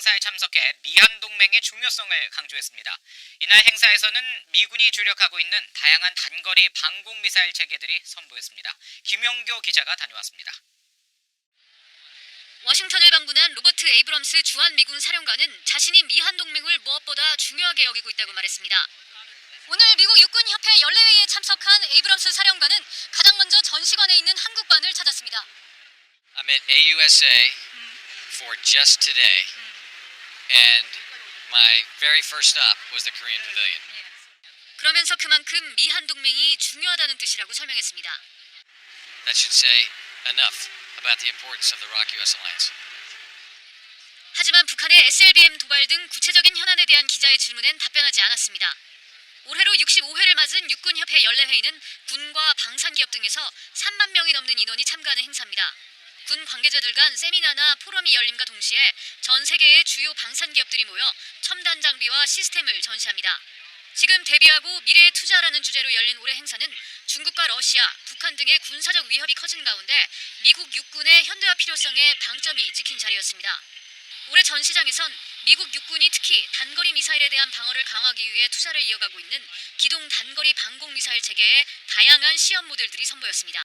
행사에 참석해 미한 동맹의 중요성을 강조했습니다. 이날 행사에서는 미군이 주력하고 있는 다양한 단거리 방공 미사일 체계들이 선보였습니다. 김영교 기자가 다녀왔습니다. 워싱턴을 방문한 로버트 에이브럼스 주한 미군 사령관은 자신이 미한 동맹을 무엇보다 중요하게 여기고 있다고 말했습니다. 오늘 미국 육군협회 연례회의에 참석한 에이브럼스 사령관은 가장 먼저 전시관에 있는 한국관을 찾았습니다. I'm at AUSA for just today, and my very first stop was the Korean Pavilion. 그러면서 그만큼 미한 동맹이 중요하다는 뜻이라고 설명했습니다. That should say enough about the importance of the ROK-US alliance. 하지만 북한의 SLBM 도발 등 구체적인 현안에 대한 기자의 질문엔 답변하지 않았습니다. 올해로 65회를 맞은 육군협회 연례회의는 군과 방산기업 등에서 3만 명이 넘는 인원이 참가하는 행사입니다. 군 관계자들 간 세미나나 포럼이 열림과 동시에 전 세계의 주요 방산 기업들이 모여 첨단 장비와 시스템을 전시합니다. 지금 대비하고 미래에 투자라는 주제로 열린 올해 행사는 중국과 러시아, 북한 등의 군사적 위협이 커진 가운데 미국 육군의 현대화 필요성에 방점이 찍힌 자리였습니다. 올해 전시장에선 미국 육군이 특히 단거리 미사일에 대한 방어를 강화하기 위해 투자를 이어가고 있는 기동 단거리 방공 미사일 체계의 다양한 시험 모델들이 선보였습니다.